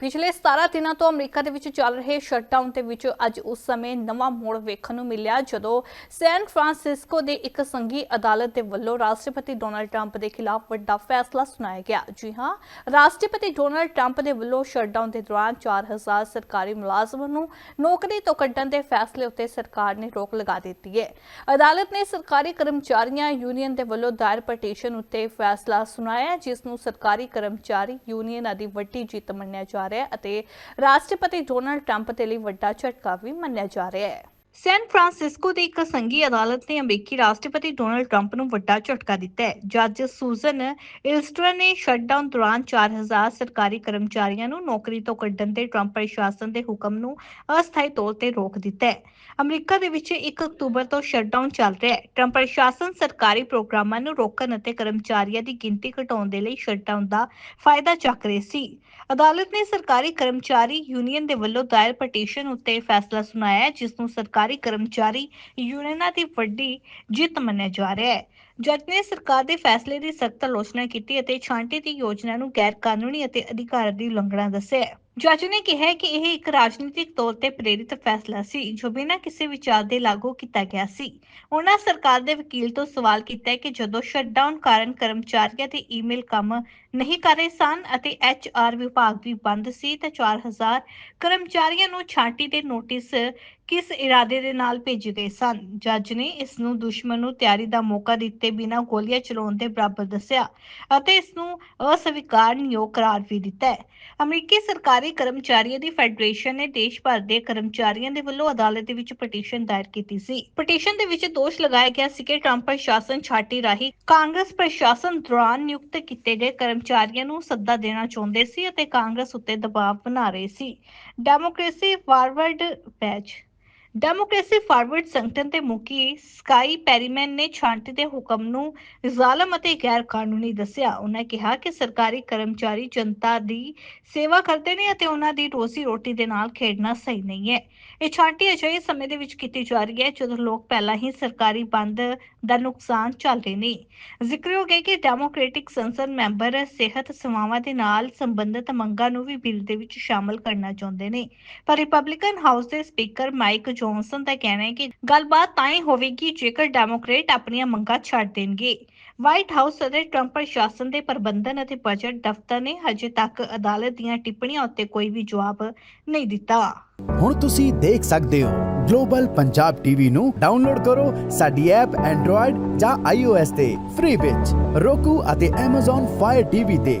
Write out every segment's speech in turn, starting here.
ਪਿਛਲੇ 17 ਦਿਨਾਂ ਤੋਂ ਅਮਰੀਕਾ ਦੇ ਵਿੱਚ ਚੱਲ ਰਹੇ ਸ਼ਟਡਾਊਨ ਦੇ ਵਿੱਚ ਅੱਜ ਉਸ ਸਮੇਂ ਨਵਾਂ ਮੋੜ ਵੇਖਣ ਨੂੰ ਮਿਲਿਆ, ਜਦੋਂ ਸੈਨ ਫਰਾਂਸਿਸਕੋ ਦੇ ਇੱਕ ਸੰਘੀ ਅਦਾਲਤ ਦੇ ਵੱਲੋਂ ਰਾਸ਼ਟਰਪਤੀ ਡੋਨਲਡ ਟਰੰਪ ਦੇ ਖਿਲਾਫ ਵੱਡਾ ਫੈਸਲਾ ਸੁਣਾਇਆ ਗਿਆ। ਜੀ ਹਾਂ, ਰਾਸ਼ਟਰਪਤੀ ਡੋਨਲਡ ਟਰੰਪ ਦੇ ਵੱਲੋਂ ਸ਼ਟਡਾਊਨ ਦੇ ਦੌਰਾਨ 4000 ਸਰਕਾਰੀ ਮੁਲਾਜ਼ਮਾਂ ਨੂੰ ਨੌਕਰੀ ਤੋਂ ਕੱਢਣ ਦੇ ਫੈਸਲੇ ਉੱਤੇ ਸਰਕਾਰ ਨੇ ਰੋਕ ਲਗਾ ਦਿੱਤੀ ਹੈ। ਅਦਾਲਤ ਨੇ ਸਰਕਾਰੀ ਕਰਮਚਾਰੀਆਂ ਯੂਨੀਅਨ ਦੇ ਵੱਲੋਂ ਦਾਇਰ ਪਟੀਸ਼ਨ ਉੱਤੇ ਫੈਸਲਾ ਸੁਣਾਇਆ, ਜਿਸ ਨੂੰ ਸਰਕਾਰੀ ਕਰਮਚਾਰੀ ਯੂਨੀਅਨ ਦੀ ਵੱਡੀ ਜਿੱਤ ਮੰਨਿਆ ਜਾ ਰਿਹਾ ਹੈ ਅਤੇ ਰਾਸ਼ਟਰਪਤੀ ਡੋਨਾਲਡ ਟਰੰਪ ਦੇ ਲਈ ਵੱਡਾ ਝਟਕਾ ਵੀ ਮੰਨਿਆ ਜਾ ਰਿਹਾ ਹੈ। ਸੈਨ ਫਰਾਂਸਿਸਕੋ ਦੀ ਇੱਕ ਸੰਘੀ ਅਦਾਲਤ ਨੇ ਅਮਰੀਕੀ ਰਾਸ਼ਟਰਪਤੀ ਡੋਨਲਡ ਟਰੰਪ ਨੂੰ ਵੱਡਾ ਝਟਕਾ ਦਿੱਤਾ ਹੈ। ਜੱਜ ਸੂਜ਼ਨ ਇਲਸਟਰ ਨੇ ਸ਼ਟਡਾਊਨ ਦੌਰਾਨ 4000 ਸਰਕਾਰੀ ਕਰਮਚਾਰੀਆਂ ਨੂੰ ਨੌਕਰੀ ਤੋਂ ਕੱਢਣ ਦੇ ਟਰੰਪ ਪ੍ਰਸ਼ਾਸਨ ਦੇ ਹੁਕਮ ਨੂੰ ਅਸਥਾਈ ਤੌਰ ਤੇ ਰੋਕ ਦਿੱਤਾ ਹੈ। ਅਮਰੀਕਾ ਦੇ ਵਿੱਚ 1 ਅਕਤੂਬਰ ਤੋਂ ਸ਼ਟਡਾਊਨ ਚੱਲ ਰਿਹਾ ਹੈ। ਟਰੰਪ ਪ੍ਰਸ਼ਾਸਨ ਸਰਕਾਰੀ ਪ੍ਰੋਗਰਾਮਾਂ ਨੂੰ ਰੋਕਣ ਅਤੇ ਕਰਮਚਾਰੀਆਂ ਦੀ ਗਿਣਤੀ ਘਟਾਉਣ ਦੇ ਲਈ ਸ਼ਟਡਾਊਨ ਦਾ ਫਾਇਦਾ ਚੱਕ ਰਹੀ ਸੀ। ਅਦਾਲਤ ਨੇ ਸਰਕਾਰੀ ਕਰਮਚਾਰੀ ਯੂਨੀਅਨ ਦੇ ਵੱਲੋਂ ਦਾਇਰ ਪਟੀਸ਼ਨ ਉੱਤੇ ਫੈਸਲਾ ਸੁਣਾਇਆ ਹੈ, ਜਿਸ ਨੂੰ ਸਰਕਾਰੀ ਕਰਮਚਾਰੀ ਯੂਨੀਅਨਾਂ ਦੀ ਵੱਡੀ ਜਿੱਤ ਮੰਨਿਆ ਜਾ ਰਿਹਾ ਹੈ। ਜੱਜ ਨੇ ਸਰਕਾਰ ਦੇ ਫੈਸਲੇ ਦੀ ਸਖਤ ਆਲੋਚਨਾ ਕੀਤੀ ਅਤੇ ਛਾਂਟੀ ਦੀ ਯੋਜਨਾ ਨੂੰ ਗੈਰ ਕਾਨੂੰਨੀ ਅਤੇ ਅਧਿਕਾਰ ਦੀ ਉਲੰਘਣਾ ਦੱਸਿਆ ਜੱਜ ਨੇ ਕਿਹਾ ਕਿ ਇਹ ਇੱਕ ਰਾਜਨੀਤਿਕ ਤੌਰ ਤੇ ਪ੍ਰੇਰਿਤ ਫੈਸਲਾ ਸੀ, ਜੋ ਬਿਨਾਂ ਕਿਸੇ ਵਿਚਾਰ ਦੇ ਲਾਗੂ ਕੀਤਾ ਗਿਆ ਸੀ। ਉਹਨਾਂ ਸਰਕਾਰ ਦੇ ਵਕੀਲ ਤੋਂ ਸਵਾਲ ਕੀਤਾ ਕਿ ਜਦੋਂ ਸ਼ਟਡਾਊਨ ਕਾਰਨ ਕਰਮਚਾਰੀਆਂ ਦੇ ਈਮੇਲ ਕੰਮ ਨਹੀਂ ਕਰ ਰਹੇ ਸਨ ਅਤੇ ਐਚਆਰ ਵਿਭਾਗ ਵੀ ਬੰਦ ਸੀ, ਤਾਂ 4000 ਕਰਮਚਾਰੀਆਂ ਨੂੰ ਛਾਂਟੀ ਦੇ ਨੋਟਿਸ ਕਿਸ ਇਰਾਦੇ ਦੇ ਨਾਲ ਭੇਜੇ ਗਏ ਸਨ? ਜੱਜ ਨੇ ਇਸ ਨੂੰ ਦੁਸ਼ਮਣ ਨੂੰ ਤਿਆਰੀ ਦਾ ਮੌਕਾ ਦਿੱਤੇ ਬਿਨਾਂ ਗੋਲੀਆਂ ਚਲਾਉਣ ਦੇ ਬਰਾਬਰ ਦੱਸਿਆ ਅਤੇ ਇਸ ਨੂੰ ਅਸਵੀਕਾਰਨਯੋਗ ਕਰਾਰ ਵੀ ਦਿੱਤਾ ਅਮਰੀਕੀ ਸਰਕਾਰੀ ਕਰਮਚਾਰੀਆਂ ਦੀ ਫੈਡਰੇਸ਼ਨ ਨੇ ਦੇਸ਼ ਭਰ ਦੇ ਕਰਮਚਾਰੀਆਂ ਦੇ ਵੱਲੋਂ ਅਦਾਲਤ ਦੇ ਵਿੱਚ ਪਟੀਸ਼ਨ ਦਾਇਰ ਕੀਤੀ ਸੀ। ਪਟੀਸ਼ਨ ਦੇ ਵਿੱਚ ਦੋਸ਼ ਲਗਾਇਆ ਗਿਆ ਸੀ ਕਿ ਟਰੰਪ ਪ੍ਰਸ਼ਾਸਨ ਛਾਟੀ ਰਾਹੀਂ ਕਾਂਗਰਸ ਪ੍ਰਸ਼ਾਸਨ ਦੌਰਾਨ ਨਿਯੁਕਤ ਕੀਤੇ ਗਏ ਕਰਮਚਾਰੀਆਂ ਨੂੰ ਸੱਦਾ ਦੇਣਾ ਚਾਹੁੰਦੇ ਸੀ ਅਤੇ ਕਾਂਗਰਸ ਉੱਤੇ ਦਬਾਅ ਬਣਾ ਰਹੇ ਸੀ। Democracy forward patch democracy forward ਸੰਗਠਨ ਦੇ ਮੁਖੀ ਸਕਾਈ ਪੈਰੀਮੈਨ ਨੇ ਛਾਂਟੀ ਦੇ ਹੁਕਮ ਨੂੰ ਜ਼ਾਲਮ ਅਤੇ ਗੈਰ ਕਾਨੂੰਨੀ ਦੱਸਿਆ। ਉਹਨਾਂ ਕਿਹਾ ਕਿ ਸਰਕਾਰੀ ਕਰਮਚਾਰੀ ਜਨਤਾ ਦੀ ਸੇਵਾ ਕਰਦੇ ਨੇ ਅਤੇ ਉਹਨਾਂ ਦੀ ਰੋਜ਼ੀ ਰੋਟੀ ਦੇ ਨਾਲ ਖੇਡਣਾ ਸਹੀ ਨਹੀਂ ਹੈ। ਇਹ ਛਾਂਟੀ ਅਜਿਹੇ ਸਮੇਂ ਦੇ ਵਿੱਚ ਕੀਤੀ ਜਾ ਰਹੀ ਹੈ ਜਦੋਂ ਲੋਕ ਪਹਿਲਾਂ ਹੀ ਸਰਕਾਰੀ ਬੰਦ ਦਾ ਨੁਕਸਾਨ ਚੱਲ ਰਹੇ ਨੇ। ਜ਼ਿਕਰਯੋਗ ਹੈ ਕਿ ਡੈਮੋਕ੍ਰੈਟਿਕ ਸੰਸਦ ਮੈਂਬਰ ਸਿਹਤ ਸੇਵਾਵਾਂ ਦੇ ਨਾਲ ਸੰਬੰਧਿਤ ਮੰਗਾਂ ਨੂੰ ਵੀ ਬਿੱਲ ਦੇ ਵਿੱਚ ਸ਼ਾਮਲ ਕਰਨਾ ਚਾਹੁੰਦੇ ਨੇ। ਪਰ ਰਿਪਬਲਿਕਨ ਹਾਊਸ ਦੇ ਸਪੀਕਰ ਮਾਈਕ ਜੌਨਸਨ ਦਾ ਕਹਿਣਾ ਹੈ ਕਿ ਗੱਲਬਾਤ ਤਾਂ ਹੀ ਹੋਵੇਗੀ ਜੇਕਰ ਡੈਮੋਕ੍ਰੇਟ ਆਪਣੀਆਂ ਮੰਗਾਂ ਛੱਡ ਦੇਣਗੇ। ਵਾਈਟ ਹਾਊਸ ਅਤੇ ਟਰੰਪ ਪ੍ਰਸ਼ਾਸਨ ਦੇ ਪ੍ਰਬੰਧਨ ਅਤੇ ਬਜਟ ਦਫ਼ਤਰ ਨੇ ਹਜੇ ਤੱਕ ਅਦਾਲਤ ਦੀਆਂ ਟਿੱਪਣੀਆਂ ਉੱਤੇ ਕੋਈ ਵੀ ਜਵਾਬ ਨਹੀਂ ਦਿੱਤਾ। ਹੁਣ ਤੁਸੀਂ ਦੇਖ ਸਕਦੇ ਹੋ ਗਲੋਬਲ ਪੰਜਾਬ ਟੀਵੀ ਨੂੰ ਡਾਊਨਲੋਡ ਕਰੋ ਸਾਡੀ ਐਪ ਐਂਡਰੋਇਡ ਜਾਂ iOS ਤੇ ਫ੍ਰੀ ਵਿੱਚ। Roku ਅਤੇ Amazon Fire TV ਤੇ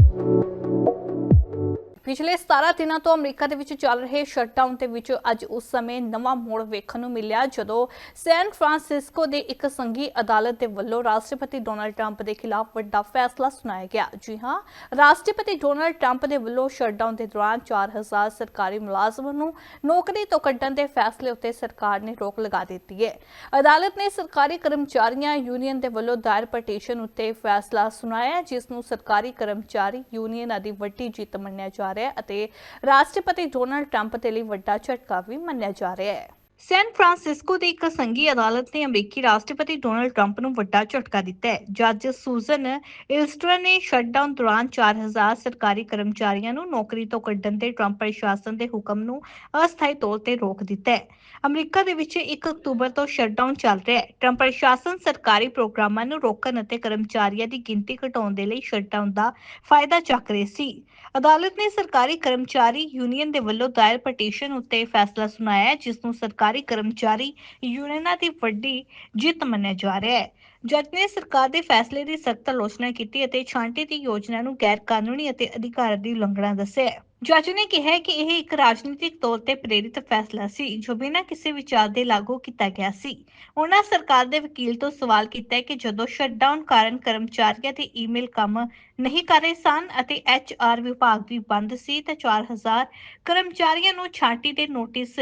ਪਿਛਲੇ 17 ਦਿਨਾਂ ਤੋਂ ਅਮਰੀਕਾ ਦੇ ਵਿੱਚ ਚੱਲ ਰਹੇ ਸ਼ਟਡਾਊਨ ਦੇ ਵਿੱਚ ਅੱਜ ਉਸ ਸਮੇਂ ਨਵਾਂ ਮੋੜ ਵੇਖਣ ਨੂੰ ਮਿਲਿਆ, ਜਦੋਂ ਸੈਨ ਫਰਾਂਸਿਸਕੋ ਦੇ ਇੱਕ ਸੰਘੀ ਅਦਾਲਤ ਦੇ ਵੱਲੋਂ ਰਾਸ਼ਟਰਪਤੀ ਡੋਨਲਡ ਟਰੰਪ ਦੇ ਖਿਲਾਫ ਵੱਡਾ ਫੈਸਲਾ ਸੁਣਾਇਆ ਗਿਆ। ਜੀ ਹਾਂ, ਰਾਸ਼ਟਰਪਤੀ ਡੋਨਲਡ ਟਰੰਪ ਦੇ ਵੱਲੋਂ ਸ਼ਟਡਾਊਨ ਦੇ ਦੌਰਾਨ 4000 ਸਰਕਾਰੀ ਮੁਲਾਜ਼ਮਾਂ ਨੂੰ ਨੌਕਰੀ ਤੋਂ ਕੱਢਣ ਦੇ ਫੈਸਲੇ ਉੱਤੇ ਸਰਕਾਰ ਨੇ ਰੋਕ ਲਗਾ ਦਿੱਤੀ ਹੈ। ਅਦਾਲਤ ਨੇ ਸਰਕਾਰੀ ਕਰਮਚਾਰੀਆਂ ਯੂਨੀਅਨ ਦੇ ਵੱਲੋਂ ਦਾਇਰ ਪਟੀਸ਼ਨ ਉੱਤੇ ਫੈਸਲਾ ਸੁਣਾਇਆ, ਜਿਸ ਨੂੰ ਸਰਕਾਰੀ ਕਰਮਚਾਰੀ ਯੂਨੀਅਨ ਦੀ ਵੱਡੀ ਜਿੱਤ ਮੰਨਿਆ ਜਾ ਰਿਹਾ ਹੈ ਅਤੇ ਰਾਸ਼ਟਰਪਤੀ ਡੋਨਲਡ ਟਰੰਪ ਦੇ ਲਈ ਵੱਡਾ ਝਟਕਾ ਵੀ ਮੰਨਿਆ ਜਾ ਰਿਹਾ ਹੈ। ਸੈਨ ਫਰਾਂਸਿਸਕੋ ਦੀ ਇੱਕ ਸੰਘੀ ਅਦਾਲਤ ਨੇ ਅਮਰੀਕੀ ਰਾਸ਼ਟਰਪਤੀ ਡੋਨਾਲਡ ਟਰੰਪ ਨੂੰ ਵੱਡਾ ਝਟਕਾ ਦਿੱਤਾ ਹੈ। ਜੱਜ ਸੂਜ਼ਨ ਇਲਸਟਰ ਨੇ ਸ਼ਟਡਾਊਨ ਦੌਰਾਨ 4000 ਸਰਕਾਰੀ ਕਰਮਚਾਰੀਆਂ ਨੂੰ ਨੌਕਰੀ ਤੋਂ ਕੱਢਣ ਦੇ ਟਰੰਪ ਪ੍ਰਸ਼ਾਸਨ ਦੇ ਹੁਕਮ ਨੂੰ ਅਸਥਾਈ ਤੌਰ ਤੇ ਰੋਕ ਦਿੱਤਾ ਹੈ। ਅਮਰੀਕਾ ਦੇ ਵਿੱਚ 1 ਅਕਤੂਬਰ ਤੋਂ ਸ਼ਟਡਾਊਨ ਚੱਲ ਰਿਹਾ ਹੈ। ਟਰੰਪ ਪ੍ਰਸ਼ਾਸਨ ਸਰਕਾਰੀ ਪ੍ਰੋਗਰਾਮਾਂ ਨੂੰ ਰੋਕਣ ਅਤੇ ਕਰਮਚਾਰੀਆਂ ਦੀ ਗਿਣਤੀ ਘਟਾਉਣ ਦੇ ਲਈ ਸ਼ਟਡਾਊਨ ਦਾ ਫਾਇਦਾ ਚੱਕ ਰਹੀ ਸੀ। ਅਦਾਲਤ ਨੇ ਸਰਕਾਰੀ ਕਰਮਚਾਰੀ ਯੂਨੀਅਨ ਦੇ ਵੱਲੋਂ ਦਾਇਰ ਪਟੀਸ਼ਨ ਉੱਤੇ ਫੈਸਲਾ ਸੁਣਾਇਆ ਹੈ, ਜਿਸ ਨੂੰ ਸਰਕਾਰੀ ਕਰਮਚਾਰੀ ਯੂਨੀਅਨਾਂ ਦੀ ਵੱਡੀ ਜਿੱਤ ਮੰਨਿਆ ਜਾ ਰਿਹਾ ਹੈ। ਜੱਜ ਨੇ ਸਰਕਾਰ ਦੇ ਫੈਸਲੇ ਦੀ ਸਖਤ ਆਲੋਚਨਾ ਕੀਤੀ ਅਤੇ ਛਾਂਟੀ ਦੀ ਯੋਜਨਾ ਨੂੰ ਗੈਰ ਕਾਨੂੰਨੀ ਅਤੇ ਅਧਿਕਾਰ ਦੀ ਉਲੰਘਣਾ ਦੱਸਿਆ ਜੱਜ ਨੇ ਕਿਹਾ ਕਿ ਇਹ ਇੱਕ ਰਾਜਨੀਤਿਕ ਤੌਰ ਤੇ ਪ੍ਰੇਰਿਤ ਫੈਸਲਾ ਸੀ, ਜੋ ਬਿਨਾਂ ਕਿਸੇ ਵਿਚਾਰ ਦੇ ਲਾਗੂ ਕੀਤਾ ਗਿਆ ਸੀ। ਉਹਨਾਂ ਸਰਕਾਰ ਦੇ ਵਕੀਲ ਤੋਂ ਸਵਾਲ ਕੀਤਾ ਕਿ ਜਦੋਂ ਸ਼ਟਡਾਊਨ ਕਾਰਨ ਕਰਮਚਾਰੀਆਂ ਦੇ ਈਮੇਲ ਕੰਮ ਨਹੀਂ ਕਰ ਰਹੇ ਸਨ ਅਤੇ ਐਚਆਰ ਵਿਭਾਗ ਵੀ ਬੰਦ ਸੀ, ਤਾਂ 4000 ਕਰਮਚਾਰੀਆਂ ਨੂੰ ਛਾਂਟੀ ਦੇ ਨੋਟਿਸ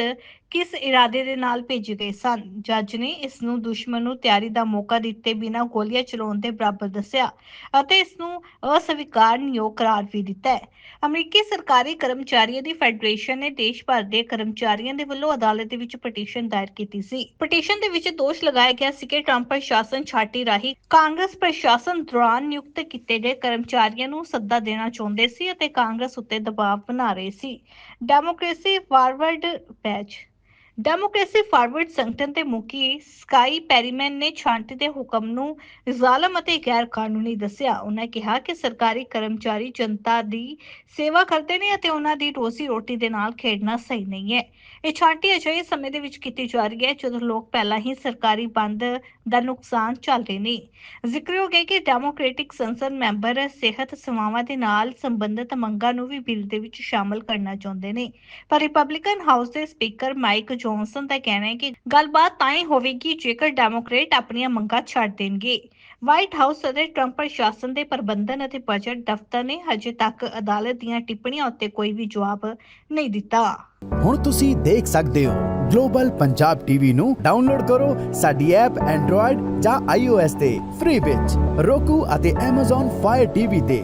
ਕਿਸ ਇਰਾਦੇ ਦੇ ਨਾਲ ਭੇਜੇ ਗਏ ਸਨ? ਜੱਜ ਨੇ ਇਸ ਨੂੰ ਦੁਸ਼ਮਣ ਨੂੰ ਤਿਆਰੀ ਦਾ ਮੌਕਾ ਦਿੱਤੇ ਬਿਨਾਂ ਗੋਲੀਆਂ ਚਲਾਉਣ ਦੇ ਬਰਾਬਰ ਦੱਸਿਆ ਅਤੇ ਇਸ ਨੂੰ ਅਸਵੀਕਾਰਨਯੋਗ ਕਰਾਰ ਵੀ ਦਿੱਤਾ ਹੈ। ਅਮਰੀਕੀ ਸਰਕਾਰੀ ਕਰਮਚਾਰੀਆਂ ਦੀ ਫੈਡਰੇਸ਼ਨ ਨੇ ਦੇਸ਼ ਭਰ ਦੇ ਕਰਮਚਾਰੀਆਂ ਦੇ ਵੱਲੋਂ ਅਦਾਲਤ ਦੇ ਵਿੱਚ ਪਟੀਸ਼ਨ ਦਾਇਰ ਕੀਤੀ ਸੀ। ਪਟੀਸ਼ਨ ਦੇ ਵਿੱਚ ਦੋਸ਼ ਲਗਾਇਆ ਗਿਆ ਸੀ ਕਿ ਟਰੰਪ ਪ੍ਰਸ਼ਾਸਨ ਛਾਟੀ ਰਾਹੀਂ ਕਾਂਗਰਸ ਪ੍ਰਸ਼ਾਸਨ ਦੌਰਾਨ ਨਿਯੁਕਤ ਕੀਤੇ ਗਏ ਕਰਮਚਾਰੀਆਂ ਨੂੰ ਸੱਦਾ ਦੇਣਾ ਚਾਹੁੰਦੇ ਸੀ ਅਤੇ ਕਾਂਗਰਸ ਉੱਤੇ ਦਬਾਅ ਬਣਾ ਰਹੇ ਸੀ। Democracy forward batch democracy forward ਸੰਗਠਨ ਦੇ ਮੁਖੀ ਸਕਾਈ ਪੈਰੀਮੈਨ ਨੇ ਛਾਂਟੀ ਦੇ ਹੁਕਮ ਨੂੰ ਜ਼ਾਲਮ ਅਤੇ ਗੈਰ ਕਾਨੂੰਨੀ ਦੱਸਿਆ। ਉਹਨਾਂ ਕਿਹਾ ਕਿ ਸਰਕਾਰੀ ਕਰਮਚਾਰੀ ਜਨਤਾ ਦੀ ਸੇਵਾ ਕਰਦੇ ਨੇ ਅਤੇ ਉਹਨਾਂ ਦੀ ਰੋਜ਼ੀ ਰੋਟੀ ਦੇ ਨਾਲ ਖੇਡਣਾ ਸਹੀ ਨਹੀਂ ਹੈ। ਇਹ ਛਾਂਟੀ ਅਜਿਹੇ ਸਮੇਂ ਦੇ ਵਿੱਚ ਕੀਤੀ ਜਾ ਰਹੀ ਹੈ ਜਦੋਂ ਲੋਕ ਪਹਿਲਾਂ ਹੀ ਸਰਕਾਰੀ ਬੰਦ ਦਾ ਨੁਕਸਾਨ ਚੱਲ ਰਹੇ ਨੇ। ਜ਼ਿਕਰਯੋਗ ਹੈ ਕਿ ਡੈਮੋਕ੍ਰੈਟਿਕ ਸੰਸਦ ਮੈਂਬਰ ਸਿਹਤ ਸੇਵਾਵਾਂ ਦੇ ਨਾਲ ਸੰਬੰਧਿਤ ਮੰਗਾਂ ਨੂੰ ਵੀ ਬਿੱਲ ਦੇ ਵਿੱਚ ਸ਼ਾਮਲ ਕਰਨਾ ਚਾਹੁੰਦੇ ਨੇ। ਪਰ ਰਿਪਬਲਿਕਨ ਹਾਊਸ ਦੇ ਸਪੀਕਰ ਮਾਈਕ ਜੌਨਸਨ ਦਾ ਕਹਿਣਾ ਹੈ ਕਿ ਗੱਲਬਾਤ ਤਾਂ ਹੀ ਹੋਵੇਗੀ ਜੇਕਰ ਡੈਮੋਕ੍ਰੇਟ ਆਪਣੀਆਂ ਮੰਗਾਂ ਛੱਡ ਦੇਣਗੇ। ਵਾਈਟ ਹਾਊਸ ਅਤੇ ਟਰੰਪ ਪ੍ਰਸ਼ਾਸਨ ਦੇ ਪ੍ਰਬੰਧਨ ਅਤੇ ਬਜਟ ਦਫ਼ਤਰ ਨੇ ਹਜੇ ਤੱਕ ਅਦਾਲਤ ਦੀਆਂ ਟਿੱਪਣੀਆਂ ਉੱਤੇ ਕੋਈ ਵੀ ਜਵਾਬ ਨਹੀਂ ਦਿੱਤਾ। ਹੁਣ ਤੁਸੀਂ ਦੇਖ ਸਕਦੇ ਹੋ ਗਲੋਬਲ ਪੰਜਾਬ ਟੀਵੀ ਨੂੰ ਡਾਊਨਲੋਡ ਕਰੋ ਸਾਡੀ ਐਪ ਐਂਡਰੋਇਡ ਜਾਂ iOS ਤੇ ਫ੍ਰੀ ਵਿੱਚ। Roku ਅਤੇ Amazon Fire TV ਤੇ।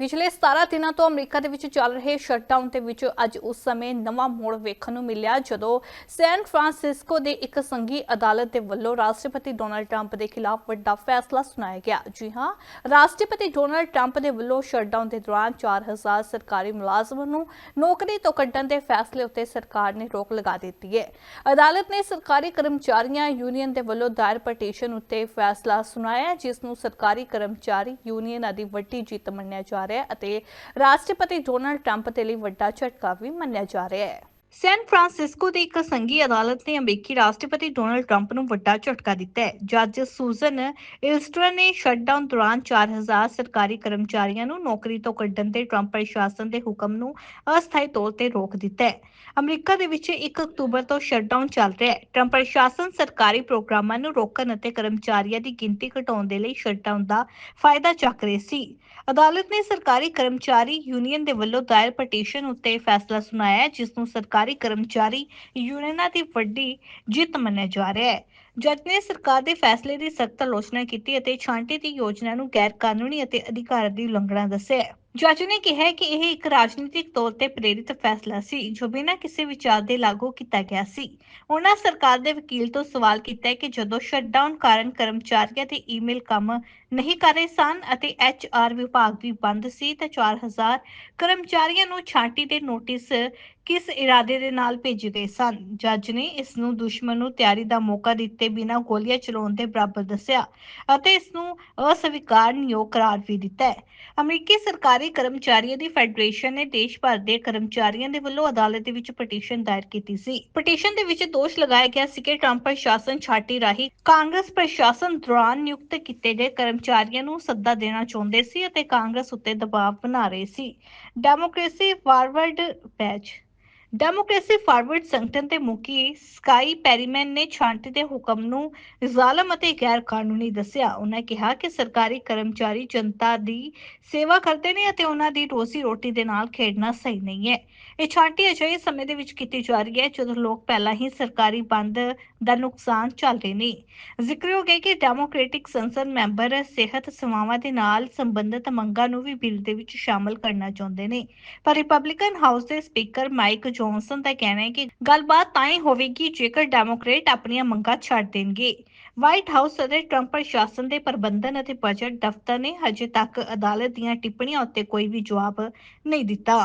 ਪਿਛਲੇ 17 ਦਿਨਾਂ ਤੋਂ ਅਮਰੀਕਾ ਦੇ ਵਿੱਚ ਚੱਲ ਰਹੇ ਸ਼ਟਡਾਊਨ ਦੇ ਵਿੱਚ ਅੱਜ ਉਸ ਸਮੇਂ ਨਵਾਂ ਮੋੜ ਵੇਖਣ ਨੂੰ ਮਿਲਿਆ, ਜਦੋਂ ਸੈਨ ਫਰਾਂਸਿਸਕੋ ਦੇ ਇੱਕ ਸੰਘੀ ਅਦਾਲਤ ਦੇ ਵੱਲੋਂ ਰਾਸ਼ਟਰਪਤੀ ਡੋਨਲਡ ਟਰੰਪ ਦੇ ਖਿਲਾਫ ਵੱਡਾ ਫੈਸਲਾ ਸੁਣਾਇਆ ਗਿਆ। ਜੀ ਹਾਂ, ਰਾਸ਼ਟਰਪਤੀ ਡੋਨਲਡ ਟਰੰਪ ਦੇ ਵੱਲੋਂ ਸ਼ਟਡਾਊਨ ਦੇ ਦੌਰਾਨ 4000 ਸਰਕਾਰੀ ਮੁਲਾਜ਼ਮਾਂ ਨੂੰ ਨੌਕਰੀ ਤੋਂ ਕੱਢਣ ਦੇ ਫੈਸਲੇ ਉੱਤੇ ਸਰਕਾਰ ਨੇ ਰੋਕ ਲਗਾ ਦਿੱਤੀ ਹੈ ਅਦਾਲਤ ਨੇ ਸਰਕਾਰੀ ਕਰਮਚਾਰੀਆਂ ਯੂਨੀਅਨ ਦੇ ਵੱਲੋਂ ਦਾਇਰ ਪਟੀਸ਼ਨ ਉੱਤੇ ਫੈਸਲਾ ਸੁਣਾਇਆ, ਜਿਸ ਨੂੰ ਸਰਕਾਰੀ ਕਰਮਚਾਰੀ ਯੂਨੀਅਨ ਦੀ ਵੱਡੀ ਜਿੱਤ ਮੰਨਿਆ ਜਾ ਰਿਹਾ ਹੈ ਅਤੇ ਰਾਸ਼ਟਰਪਤੀ ਡੋਨਲਡ ਟਰੰਪ ਦੇ ਲਈ ਵੱਡਾ ਝਟਕਾ ਵੀ ਮੰਨਿਆ ਜਾ ਰਿਹਾ ਹੈ। ਸੈਨ ਫਰਾਂਸਿਸਕੋ ਦੀ ਇੱਕ ਸੰਘੀ ਅਦਾਲਤ ਨੇ ਅਮਰੀਕੀ ਰਾਸ਼ਟਰਪਤੀ ਡੋਨਾਲਡ ਟਰੰਪ ਨੂੰ ਵੱਡਾ ਝਟਕਾ ਦਿੱਤਾ ਹੈ। ਜੱਜ ਸੂਜ਼ਨ ਇਲਸਟਰ ਨੇ ਸ਼ਟਡਾਊਨ ਦੌਰਾਨ 4000 ਸਰਕਾਰੀ ਕਰਮਚਾਰੀਆਂ ਨੂੰ ਨੌਕਰੀ ਤੋਂ ਕੱਢਣ ਦੇ ਟਰੰਪ ਪ੍ਰਸ਼ਾਸਨ ਦੇ ਹੁਕਮ ਨੂੰ ਅਸਥਾਈ ਤੌਰ ਤੇ ਰੋਕ ਦਿੱਤਾ ਹੈ। ਅਮਰੀਕਾ ਦੇ ਵਿੱਚ 1 ਅਕਤੂਬਰ ਤੋਂ ਸ਼ਟਡਾਊਨ ਚੱਲ ਰਿਹਾ ਹੈ। ਟਰੰਪ ਪ੍ਰਸ਼ਾਸਨ ਸਰਕਾਰੀ ਪ੍ਰੋਗਰਾਮਾਂ ਨੂੰ ਰੋਕਣ ਅਤੇ ਕਰਮਚਾਰੀਆਂ ਦੀ ਗਿਣਤੀ ਘਟਾਉਣ ਦੇ ਲਈ ਸ਼ਟਡਾਊਨ ਦਾ ਫਾਇਦਾ ਚੱਕ ਰਹੀ ਸੀ। ਅਦਾਲਤ ਨੇ ਸਰਕਾਰੀ ਕਰਮਚਾਰੀ ਯੂਨੀਅਨ ਦੇ ਵੱਲੋਂ ਦਾਇਰ ਪਟੀਸ਼ਨ ਉੱਤੇ ਫੈਸਲਾ ਸੁਣਾਇਆ ਹੈ, ਜਿਸ ਨੂੰ ਸਰਕਾਰੀ ਕਰਮਚਾਰੀ ਯੂਨੀਅਨਾਂ ਦੀ ਵੱਡੀ ਜਿੱਤ ਮੰਨਿਆ ਜਾ ਰਿਹਾ ਹੈ। ਜੱਜ ਨੇ ਸਰਕਾਰ ਦੇ ਫੈਸਲੇ ਦੀ ਸਖਤ ਆਲੋਚਨਾ ਕੀਤੀ ਅਤੇ ਛਾਂਟੀ ਦੀ ਯੋਜਨਾ ਨੂੰ ਗੈਰ ਕਾਨੂੰਨੀ ਅਤੇ ਅਧਿਕਾਰ ਦੀ ਉਲੰਘਣਾ ਦੱਸਿਆ ਜੱਜ ਨੇ ਕਿਹਾ ਕਿ ਇਹ ਇੱਕ ਰਾਜਨੀਤਿਕ ਤੌਰ ਤੇ ਪ੍ਰੇਰਿਤ ਫੈਸਲਾ ਸੀ, ਜੋ ਬਿਨਾਂ ਕਿਸੇ ਵਿਚਾਰ ਦੇ ਲਾਗੂ ਕੀਤਾ ਗਿਆ ਸੀ। ਉਹਨਾਂ ਸਰਕਾਰ ਦੇ ਵਕੀਲ ਤੋਂ ਸਵਾਲ ਕੀਤਾ ਕਿ ਜਦੋਂ ਸ਼ਟਡਾਊਨ ਕਾਰਨ ਕਰਮਚਾਰੀਆਂ ਦੇ ਈਮੇਲ ਕੰਮ ਨਹੀਂ ਕਰ ਰਹੇ ਸਨ ਅਤੇ ਐਚਆਰ ਵਿਭਾਗ ਵੀ ਬੰਦ ਸੀ, ਤਾਂ 4000 ਕਰਮਚਾਰੀਆਂ ਨੂੰ ਛਾਂਟੀ ਦੇ ਨੋਟਿਸ ਕਿਸ ਇਰਾਦੇ ਦੇ ਨਾਲ ਭੇਜੇ ਗਏ ਸਨ? ਜੱਜ ਨੇ ਇਸ ਨੂੰ ਦੁਸ਼ਮਣ ਨੂੰ ਤਿਆਰੀ ਦਾ ਮੌਕਾ ਦਿੱਤੇ ਬਿਨਾਂ ਗੋਲੀਆਂ ਚਲਾਉਣ ਦੇ ਬਰਾਬਰ ਦੱਸਿਆ ਅਤੇ ਇਸ ਨੂੰ ਅਸਵੀਕਾਰਨਯੋਗ ਕਰਾਰ ਵੀ ਦਿੱਤਾ ਹੈ। ਅਮਰੀਕੀ ਸਰਕਾਰੀ ਕਰਮਚਾਰੀਆਂ ਦੀ ਫੈਡਰੇਸ਼ਨ ਨੇ ਦੇਸ਼ ਭਰ ਦੇ ਕਰਮਚਾਰੀਆਂ ਦੇ ਵੱਲੋਂ ਅਦਾਲਤ ਦੇ ਵਿੱਚ ਪਟੀਸ਼ਨ ਦਾਇਰ ਕੀਤੀ ਸੀ। ਪਟੀਸ਼ਨ ਦੇ ਵਿੱਚ ਦੋਸ਼ ਲਗਾਇਆ ਗਿਆ ਸੀ ਕਿ ਟਰੰਪ ਪ੍ਰਸ਼ਾਸਨ ਛਾਟੀ ਰਾਹੀਂ ਕਾਂਗਰਸ ਪ੍ਰਸ਼ਾਸਨ ਦੌਰਾਨ ਨਿਯੁਕਤ ਕੀਤੇ ਗਏ ਕਰਮਚਾਰੀਆਂ ਨੂੰ ਸੱਦਾ ਦੇਣਾ ਚਾਹੁੰਦੇ ਸੀ ਅਤੇ ਕਾਂਗਰਸ ਉੱਤੇ ਦਬਾਅ ਬਣਾ ਰਹੇ ਸੀ। Democracy forward patch democracy forward ਸੰਗਠਨ ਦੇ ਮੁਖੀ ਸਕਾਈ ਪੈਰੀਮੈਨ ਨੇ ਛਾਂਟੀ ਦੇ ਹੁਕਮ ਨੂੰ ਜ਼ਾਲਮ ਅਤੇ ਗੈਰ ਕਾਨੂੰਨੀ ਦੱਸਿਆ। ਉਹਨਾਂ ਕਿਹਾ ਕਿ ਸਰਕਾਰੀ ਕਰਮਚਾਰੀ ਜਨਤਾ ਦੀ ਸੇਵਾ ਕਰਦੇ ਨੇ ਅਤੇ ਉਹਨਾਂ ਦੀ ਰੋਜ਼ੀ ਰੋਟੀ ਦੇ ਨਾਲ ਖੇਡਣਾ ਸਹੀ ਨਹੀਂ ਹੈ। ਇਹ ਛਾਂਟੀ ਅਜਿਹੇ ਸਮੇਂ ਦੇ ਵਿੱਚ ਕੀਤੀ ਜਾ ਰਹੀ ਹੈ ਜਦੋਂ ਲੋਕ ਪਹਿਲਾਂ ਹੀ ਸਰਕਾਰੀ ਬੰਦ ਦਾ ਨੁਕਸਾਨ ਚੱਲ ਰਹੇ ਨੇ। ਜ਼ਿਕਰਯੋਗ ਹੈ ਕਿ ਡੈਮੋਕ੍ਰੈਟਿਕ ਸੰਸਦ ਮੈਂਬਰ ਸਿਹਤ ਸੇਵਾਵਾਂ ਦੇ ਨਾਲ ਸੰਬੰਧਿਤ ਮੰਗਾਂ ਨੂੰ ਵੀ ਬਿੱਲ ਦੇ ਵਿੱਚ ਸ਼ਾਮਲ ਕਰਨਾ ਚਾਹੁੰਦੇ ਨੇ। ਪਰ ਰਿਪਬਲਿਕਨ ਹਾਊਸ ਦੇ ਸਪੀਕਰ ਮਾਈਕ ਜੌਨਸਨ ਦਾ ਕਹਿਣਾ ਹੈ ਕਿ ਗੱਲਬਾਤ ਤਾਂ ਹੀ ਹੋਵੇਗੀ ਜੇਕਰ ਡੈਮੋਕ੍ਰੇਟ ਆਪਣੀਆਂ ਮੰਗਾਂ ਛੱਡ ਦੇਣਗੇ। ਵਾਈਟ ਹਾਊਸ ਅਤੇ ਟਰੰਪ ਪ੍ਰਸ਼ਾਸਨ ਦੇ ਪ੍ਰਬੰਧਨ ਅਤੇ ਬਜਟ ਦਫ਼ਤਰ ਨੇ ਹਜੇ ਤੱਕ ਅਦਾਲਤ ਦੀਆਂ ਟਿੱਪਣੀਆਂ ਉੱਤੇ ਕੋਈ ਵੀ ਜਵਾਬ ਨਹੀਂ ਦਿੱਤਾ।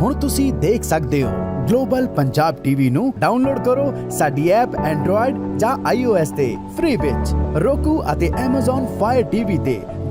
ਹੁਣ ਤੁਸੀਂ ਦੇਖ ਸਕਦੇ ਹੋ ਗਲੋਬਲ ਪੰਜਾਬ ਟੀਵੀ ਨੂੰ ਡਾਊਨਲੋਡ ਕਰੋ ਸਾਡੀ ਐਪ ਐਂਡਰੋਇਡ ਜਾਂ iOS ਤੇ ਫ੍ਰੀ ਵਿੱਚ। Roku ਅਤੇ Amazon Fire TV ਤੇ